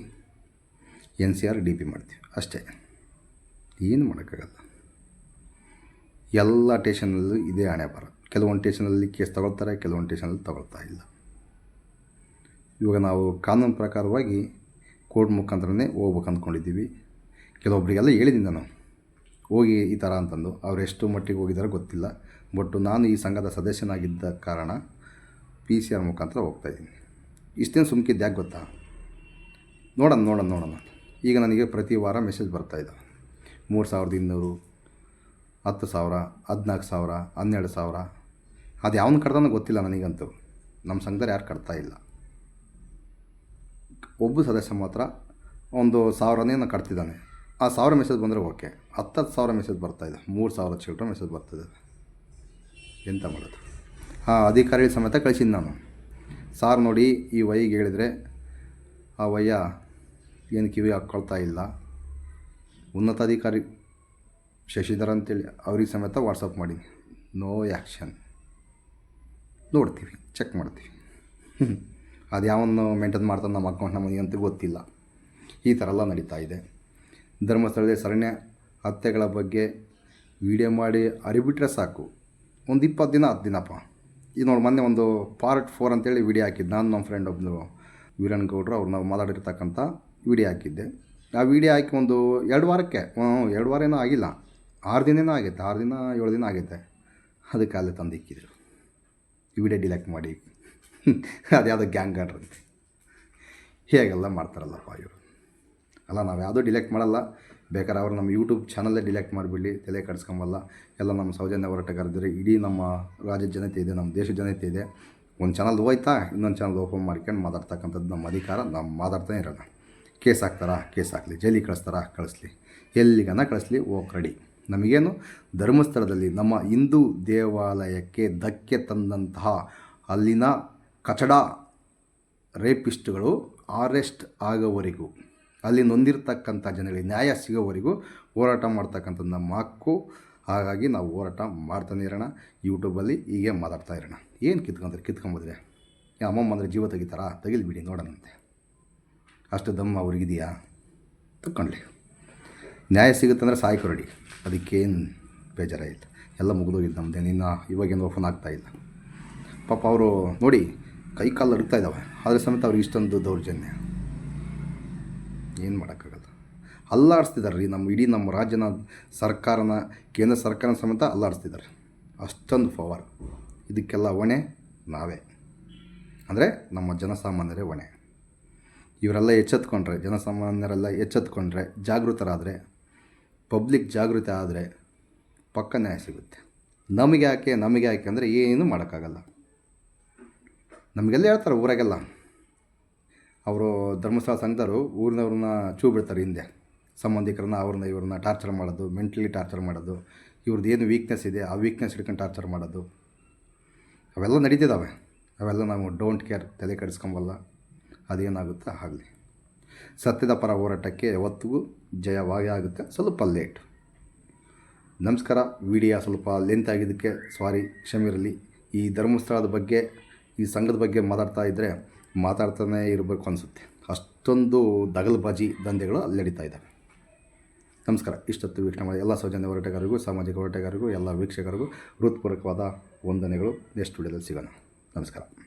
N C R, D P ಮಾಡ್ತೀವಿ ಅಷ್ಟೇ. ಏನು ಮಾಡೋಕ್ಕಾಗಲ್ಲ. ಎಲ್ಲ ಟೇಷನಲ್ಲೂ ಇದೇ ಹಣೆ ಬರ ಕೆಲವೊಂದು ಟೇಷನಲ್ಲಿ ಕೇಸ್ ತಗೊಳ್ತಾರೆ, ಕೆಲವೊಂದು ಟೇಷನಲ್ಲಿ ತಗೊಳ್ತಾ ಇಲ್ಲ. ಇವಾಗ ನಾವು ಕಾನೂನು ಪ್ರಕಾರವಾಗಿ ಕೋರ್ಟ್ ಮುಖಾಂತರನೇ ಹೋಗ್ಬೇಕು ಅಂದ್ಕೊಂಡಿದ್ದೀವಿ. ಕೆಲವೊಬ್ಬರಿಗೆಲ್ಲ ಹೇಳಿದ್ದೀನಿ ನಾನು, ಹೋಗಿ ಈ ಥರ ಅಂತಂದು. ಅವ್ರು ಎಷ್ಟು ಮಟ್ಟಿಗೆ ಹೋಗಿದಾರೋ ಗೊತ್ತಿಲ್ಲ. ಬಟ್ ನಾನು ಈ ಸಂಘದ ಸದಸ್ಯನಾಗಿದ್ದ ಕಾರಣ ಪಿ ಸಿ ಆರ್ ಮುಖಾಂತರ ಹೋಗ್ತಾಯಿದ್ದೀನಿ ಇಷ್ಟೇನು ಸುಮ್ಕಿದ್ದು ಯಾಕೆ ಗೊತ್ತಾ? ನೋಡೋಣ ನೋಡೋಣ ನೋಡೋಣ. ಈಗ ನನಗೆ ಪ್ರತಿ ವಾರ ಮೆಸೇಜ್ ಬರ್ತಾಯಿದ್ದಾವೆ ಮೂರು ಸಾವಿರದ ಇನ್ನೂರು, ಹತ್ತು ಸಾವಿರ, ಹದಿನಾಲ್ಕು ಸಾವಿರ, ಹನ್ನೆರಡು ಸಾವಿರ. ಅದು ಯಾವನು ಕಡ್ದಾನೋ ಗೊತ್ತಿಲ್ಲ ನನಗಂತೂ. ನಮ್ಮ ಸಂಘದಲ್ಲಿ ಯಾರು ಕಟ್ತಾ ಇಲ್ಲ. ಒಬ್ಬ ಸದಸ್ಯ ಮಾತ್ರ ಒಂದು ಸಾವಿರನೇ ಕಟ್ತಿದ್ದಾನೆ. ಆ ಸಾವಿರ ಮೆಸೇಜ್ ಬಂದರೆ ಓಕೆ ಹತ್ತತ್ತು ಸಾವಿರ ಮೆಸೇಜ್ ಬರ್ತಾಯಿದೆ ಮೂರು ಸಾವಿರ ಚಿಲ್ಲರೆ ಮೆಸೇಜ್ ಬರ್ತಾಯಿದೆ ಎಂತ ಮಾಡೋದು? ಹಾಂ ಅಧಿಕಾರಿ ಸಮೇತ ಕಳಿಸಿದ್ದು ನಾನು. ಸಾರ್ ನೋಡಿ ಈ ವೈಗೆ ಹೇಳಿದರೆ, ಆ ವಯ್ಯ ಏನು ಕಿವಿ ಹಾಕ್ಕೊಳ್ತಾ ಇಲ್ಲ. ಉನ್ನತಾಧಿಕಾರಿ ಶಶಿಧರ್ ಅಂತೇಳಿ ಅವ್ರಿಗೆ ಸಮೇತ ವಾಟ್ಸಪ್ ಮಾಡಿ ನೋ ಆ್ಯಕ್ಷನ್ ನೋಡ್ತೀವಿ ಚೆಕ್ ಮಾಡ್ತೀವಿ. ಅದು ಯಾವನ್ನು ಮೇಂಟೈನ್ ಮಾಡ್ತಾನೆ ನಮ್ಮ ಅಕೌಂಟ್ ನಮಗೆ ಅಂತ ಗೊತ್ತಿಲ್ಲ. ಈ ಥರ ಎಲ್ಲ ನಡೀತಾ ಇದೆ. ಧರ್ಮಸ್ಥಳದ ಸರಣ್ಯ ಹತ್ಯೆಗಳ ಬಗ್ಗೆ ವಿಡಿಯೋ ಮಾಡಿ ಅರಿಬಿಟ್ರೆ ಸಾಕು. ಒಂದು ಇಪ್ಪತ್ತು ದಿನ, ಹತ್ತು ದಿನಪ್ಪ. ಈಗ ನೋಡಿ ಮೊನ್ನೆ ಒಂದು ಪಾರ್ಟ್ ಫೋರ್ ಅಂತೇಳಿ ವಿಡಿಯೋ ಹಾಕಿದ್ದು ನಾನು ನಮ್ಮ ಫ್ರೆಂಡ್ ಒಬ್ಬನು ವೀರನ್ ಗೌಡ್ರು ಅವ್ರು ನಾವು ಮಾತಾಡಿರ್ತಕ್ಕಂಥ ವಿಡಿಯೋ ಹಾಕಿದ್ದೆ. ಆ ವಿಡಿಯೋ ಹಾಕಿ ಒಂದು ಎರಡು ವಾರಕ್ಕೆ ಎರಡು ವಾರ ಏನೂ ಆಗಿಲ್ಲ. ಆರು ದಿನ ಆಗೈತೆ, ಆರು ದಿನ ಏಳು ದಿನ ಆಗೈತೆ. ಅದಕ್ಕೆ ಅಲ್ಲೇ ತಂದು ಇಕ್ಕಿದ್ರು. ಈ ವಿಡಿಯೋ ಡಿಲೆಕ್ಟ್ ಮಾಡಿ. ಅದು ಯಾವುದೋ ಗ್ಯಾಂಗ್ ಆಡ್ರಂತೆ ಹೇಗೆಲ್ಲ ಮಾಡ್ತಾರಲ್ಲಪ್ಪ ಇವರು. ಅಲ್ಲ, ನಾವು ಯಾವುದೂ ಡಿಲೆಕ್ಟ್ ಮಾಡಲ್ಲ. ಬೇಕಾದ್ರೆ ಅವರು ನಮ್ಮ ಯೂಟ್ಯೂಬ್ ಚಾನಲ್ಲೇ ಡಿಲೆಕ್ಟ್ ಮಾಡಿಬಿಡಲಿ, ತಲೆ ಕಡಿಸ್ಕೊಂಬಲ್ಲ. ಎಲ್ಲ ನಮ್ಮ ಸೌಜನ್ಯ ಹೋರಾಟಗಾರದಿದ್ದಾರೆ ಇಡೀ ನಮ್ಮ ರಾಜ್ಯದ ಜನತೆ ಇದೆ, ನಮ್ಮ ದೇಶದ ಜನತೆ ಇದೆ. ಒಂದು ಚಾನಲ್ ಹೋಯ್ತಾ, ಇನ್ನೊಂದು ಚಾನಲ್ ಓಪನ್ ಮಾಡ್ಕೊಂಡು ಮಾತಾಡ್ತಕ್ಕಂಥದ್ದು ನಮ್ಮ ಅಧಿಕಾರ ನಾವು ಮಾತಾಡ್ತಾನೆ ಇರೋಣ. ಕೇಸ್ ಹಾಕ್ತಾರಾ? ಕೇಸ್ ಹಾಕಲಿ. ಜೈಲಿಗೆ ಕಳಿಸ್ತಾರಾ? ಕಳಿಸ್ಲಿ. ಎಲ್ಲಿಗನ ಕಳಿಸ್ಲಿ? ಓಕ್ ರೆಡಿ ನಮಗೇನು? ಧರ್ಮಸ್ಥಳದಲ್ಲಿ ನಮ್ಮ ಹಿಂದೂ ದೇವಾಲಯಕ್ಕೆ ಧಕ್ಕೆ ತಂದಂತಹ ಅಲ್ಲಿನ ಕಚಡ ರೇಪಿಸ್ಟ್ಗಳು ಅರೆಸ್ಟ್ ಆಗೋವರೆಗೂ ಅಲ್ಲಿ ನೊಂದಿರ್ತಕ್ಕಂಥ ಜನಗಳಿಗೆ ನ್ಯಾಯ ಸಿಗೋವರೆಗೂ ಹೋರಾಟ ಮಾಡ್ತಕ್ಕಂಥ ನಮ್ಮ ಹಕ್ಕು. ಹಾಗಾಗಿ ನಾವು ಹೋರಾಟ ಮಾಡ್ತಾನೆ ಇರೋಣ. ಯೂಟ್ಯೂಬಲ್ಲಿ ಹೀಗೆ ಮಾತಾಡ್ತಾ ಇರೋಣ. ಏನು ಕಿತ್ಕೊಂಡ್ರೆ? ಕಿತ್ಕೊಂಬೋದ್ರೆ? ಅಮ್ಮಮ್ಮ ಅಂದರೆ ಜೀವ ತೆಗಿತಾರಾ? ತೆಗಿಲಿ ಬಿಡಿ, ನೋಡೋಣಂತೆ. ಅಷ್ಟು ದಮ್ಮ ಅವ್ರಿಗಿದೆಯಾ? ತಕ್ಕೊಳ್ಳಿ ನ್ಯಾಯ ಸಿಗುತ್ತಂದ್ರೆ ಸಾಯ್ಕು ರೆಡಿ ಅದಕ್ಕೇನು ಬೇಜಾರಾಯಿತು. ಎಲ್ಲ ಮುಗಿದೋಗಿದ್ದು ನಮ್ಮದೇ ನಿನ್ನ ಇವಾಗೇನು ಓಪನ್ ಆಗ್ತಾ ಇಲ್ಲ. ಪಾಪ ಅವರು ನೋಡಿ, ಕೈ ಕಾಲು ಅಡುಗ್ತಾ ಇದ್ದಾವೆ ಆದರೆ ಸಮೇತ ಅವ್ರಿಗೆ ಇಷ್ಟೊಂದು ದೌರ್ಜನ್ಯ. ಏನು ಮಾಡೋಕ್ಕಾಗಲ್ಲ. ಅಲ್ಲಾಡಿಸ್ತಿದ್ದಾರೆ ರೀ ನಮ್ಮ ಇಡೀ ನಮ್ಮ ರಾಜ್ಯನ ಸರ್ಕಾರನ, ಕೇಂದ್ರ ಸರ್ಕಾರನ ಸಮೇತ ಅಲ್ಲಾಡಿಸ್ತಿದ್ದಾರೆ ಅಷ್ಟೊಂದು ಪವರ್ ಇದಕ್ಕೆಲ್ಲ ಹೊಣೆ ನಾವೇ. ಅಂದರೆ ನಮ್ಮ ಜನಸಾಮಾನ್ಯರೇ ಹೊಣೆ. ಇವರೆಲ್ಲ ಎಚ್ಚೆತ್ಕೊಂಡ್ರೆ, ಜನಸಾಮಾನ್ಯರೆಲ್ಲ ಎಚ್ಚೆತ್ಕೊಂಡ್ರೆ, ಜಾಗೃತರಾದರೆ ಪಬ್ಲಿಕ್ ಜಾಗೃತಿ ಆದರೆ ಪಕ್ಕ ನ್ಯಾಯ ಸಿಗುತ್ತೆ. ನಮಗೆ ಯಾಕೆ ನಮಗೆ ಯಾಕೆ ಅಂದರೆ ಏನೂ ಮಾಡೋಕ್ಕಾಗಲ್ಲ. ನಮಗೆಲ್ಲ ಹೇಳ್ತಾರೆ ಊರಾಗೆಲ್ಲ. ಅವರು ಧರ್ಮಸ್ಥಳ ಸಂಘದವರು ಊರಿನವ್ರನ್ನ ಚೂ ಬಿಡ್ತಾರೆ ಹಿಂದೆ. ಸಂಬಂಧಿಕರನ್ನ, ಅವ್ರನ್ನ, ಇವ್ರನ್ನ ಟಾರ್ಚರ್ ಮಾಡೋದು, ಮೆಂಟಲಿ ಟಾರ್ಚರ್ ಮಾಡೋದು, ಇವ್ರದ್ದು ಏನು ವೀಕ್ನೆಸ್ ಇದೆ, ಆ ವೀಕ್ನೆಸ್ ಹಿಡ್ಕೊಂಡು ಟಾರ್ಚರ್ ಮಾಡೋದು. ಅವೆಲ್ಲ ನಡೀತಿದ್ದಾವೆ ಅವೆಲ್ಲ ನಾವು ಡೋಂಟ್ ಕೇರ್ ತಲೆ ಕೆಡಿಸ್ಕೊಂಬಲ್ಲ. ಅದೇನಾಗುತ್ತೋ ಆಗಲಿ. ಸತ್ಯದ ಪರ ಹೋರಾಟಕ್ಕೆ ಯಾವತ್ತಿಗೂ ಜಯವಾಗೇ ಆಗುತ್ತೆ. ಸ್ವಲ್ಪ ಲೇಟ್. ನಮಸ್ಕಾರ. ವಿಡಿಯೋ ಸ್ವಲ್ಪ ಲೆಂತ್ ಆಗಿದ್ದಕ್ಕೆ ಸಾರಿ ಕ್ಷಮಿರಲಿ. ಈ ಧರ್ಮಸ್ಥಳದ ಬಗ್ಗೆ, ಈ ಸಂಘದ ಬಗ್ಗೆ ಮಾತಾಡ್ತಾ ಇದ್ದರೆ ಮಾತಾಡ್ತಾನೆ ಇರಬೇಕು ಅನಿಸುತ್ತೆ. ಅಷ್ಟೊಂದು ದಗಲ್ಬಾಜಿ ದಂಧೆಗಳು ಅಲ್ಲಿ ನಡೀತಾ ಇದ್ದಾವೆ ನಮಸ್ಕಾರ. ಇಷ್ಟೊತ್ತು ವೀಕ್ಷಣೆ ಮಾಡಿ ಎಲ್ಲ ಸೌಜನ್ಯ ಹೋರಾಟಗಾರರಿಗೂ, ಸಾಮಾಜಿಕ ಹೋರಾಟಗಾರರಿಗೂ, ಎಲ್ಲ ವೀಕ್ಷಕರಿಗೂ ಹೃತ್ಪೂರ್ವಕವಾದ ವಂದನೆಗಳು. ನೆಕ್ಸ್ಟ್ ವಿಡಿಯೋದಲ್ಲಿ ಸಿಗೋಣ. ನಮಸ್ಕಾರ.